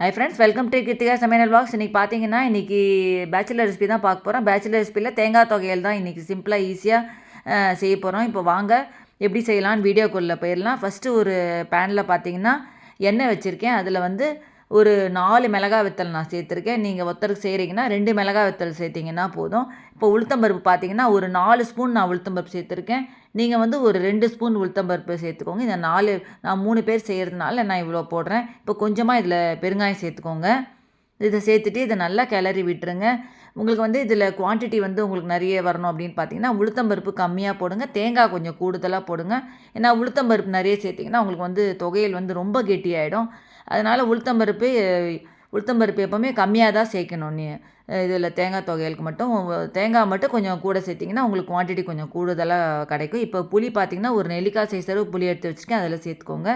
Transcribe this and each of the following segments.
Hi friends welcome to Krithika சமையல் box இன்றைக்கி பார்த்தீங்கன்னா இன்றைக்கி பேச்சுலர் ரெசிபி தான் பார்க்க போகிறோம் பேச்சுலர் ரெசிபியில் தேங்காய் தொகையில் தான் இன்றைக்கி சிம்பிளாக ஈஸியாக செய்ய போகிறோம் இப்போ வாங்க எப்படி செய்யலான்னு வீடியோக்குள்ளே போயிடலாம். ஃபஸ்ட்டு ஒரு பேனில் பார்த்தீங்கன்னா எண்ணெய் வச்சுருக்கேன். அதில் வந்து ஒரு நாலு மிளகா வித்தல் நான் சேர்த்துருக்கேன். நீங்கள் ஒருத்தருக்கு செய்கிறீங்கன்னா ரெண்டு மிளகா வித்தல் சேர்த்திங்கன்னா போதும். இப்போ உளுத்தம்பருப்பு பார்த்தீங்கன்னா ஒரு நாலு ஸ்பூன் நான் உளுத்தம்பருப்பு சேர்த்துருக்கேன். நீங்கள் வந்து ஒரு ரெண்டு ஸ்பூன் உளுத்தம்பருப்பு சேர்த்துக்கோங்க. இந்த நாலு நான் மூணு பேர் செய்கிறதுனால நான் இவ்வளோ போடுறேன். இப்போ கொஞ்சமாக இதில் பெருங்காயம் சேர்த்துக்கோங்க. இதை சேர்த்துட்டு இதை நல்லா கிளறி விட்டுருங்க. உங்களுக்கு வந்து இதில் குவான்டிட்டி வந்து உங்களுக்கு நிறைய வரணும் அப்படின்னு பார்த்தீங்கன்னா உளுத்தம்பருப்பு கம்மியாக போடுங்க. தேங்காய் கொஞ்சம் கூடுதலாக போடுங்க. ஏன்னா உளுத்தம்பருப்பு நிறைய சேர்த்திங்கன்னா உங்களுக்கு வந்து தொகையில் வந்து ரொம்ப கெட்டியாயிடும். அதனால் உளுத்தம்பருப்பு உளுத்தம்பருப்பு எப்போவுமே கம்மியாக தான் சேர்க்கணும். நீ இதில் தேங்காய் தொகையலுக்கு மட்டும் தேங்காய் மட்டும் கொஞ்சம் கூட சேர்த்திங்கன்னா உங்களுக்கு குவான்டிட்டி கொஞ்சம் கூடுதலாக கிடைக்கும். இப்போ புளி பார்த்திங்கன்னா ஒரு நெல்லிக்காய் சைஸ் அளவு புளி எடுத்து வச்சுருக்கேன் அதில் சேர்த்துக்கோங்க.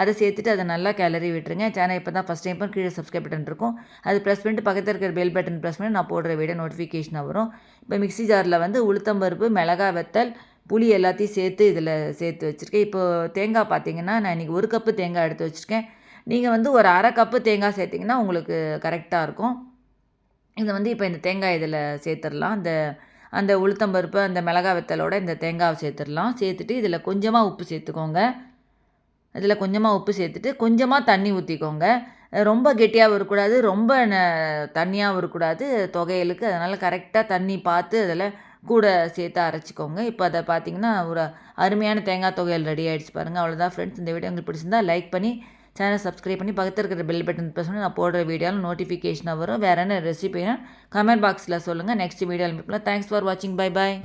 அதை சேர்த்துட்டு அதை நல்லா கிளறி விட்டுருங்க. சேனல் இப்போ தான் ஃபஸ்ட் டைம் கீழே சப்ஸ்கிரைப் பட்டன் இருக்கும். அது ப்ரெஸ் பண்ணிட்டு பக்கத்தில் இருக்கிற பெல் பட்டன் ப்ரெஸ் பண்ணி நான் போடுற வீடியோ நோட்டிஃபிகேஷனாக வரும். இப்போ மிக்ஸி ஜாரில் வந்து உளுத்தம்பருப்பு மிளகாய் வெத்தல் புளி எல்லாத்தையும் சேர்த்து இதில் சேர்த்து வச்சுருக்கேன். இப்போ தேங்காய் பார்த்தீங்கன்னா நான் இன்றைக்கி ஒரு கப்பு தேங்காய் எடுத்து வச்சுருக்கேன். நீங்கள் வந்து ஒரு அரை கப்பு தேங்காய் சேர்த்திங்கன்னா உங்களுக்கு கரெக்டாக இருக்கும். இதை வந்து இப்போ இந்த தேங்காய் இதில் சேர்த்துடலாம். அந்த அந்த உளுத்தம்பருப்பு அந்த மிளகா வெத்தலோட இந்த தேங்காவை சேர்த்துடலாம். சேர்த்துட்டு இதில் கொஞ்சமாக உப்பு சேர்த்துக்கோங்க. இதில் கொஞ்சமாக உப்பு சேர்த்துட்டு கொஞ்சமாக தண்ணி ஊற்றிக்கோங்க ரொம்ப கெட்டியாகவும் இருக்கக்கூடாது ரொம்ப ந தண்ணியாகவும் இருக்கக்கூடாது. தொகையலுக்கு. அதனால் கரெக்டாக தண்ணி பார்த்து அதில் கூட சேர்த்து அரைச்சிக்கோங்க. இப்போ அதை பார்த்தீங்கன்னா ஒரு அருமையான தேங்காய் தொகையல் ரெடி ஆகிடுச்சு பாருங்கள் அவ்வளோதான் ஃப்ரெண்ட்ஸ் இந்த வீடியோ உங்களுக்கு பிடிச்சிருந்தா லைக் பண்ணி சேனல் சப்ஸ்கிரைப் பண்ணி பக்கத்தில் இருக்கிற பெல் பட்டன் ப்ரெஸ் பண்ணி நான் போடுற வீடியோவில் நோட்டிஃபிகேஷனாக வரும். வேறு என்ன ரெசிபினா கமெண்ட் பாக்ஸில் சொல்லுங்கள் நெக்ஸ்ட் வீடியோவில் மீட்லாம் தேங்க்ஸ் ஃபார் வாட்சிங் பை பாய்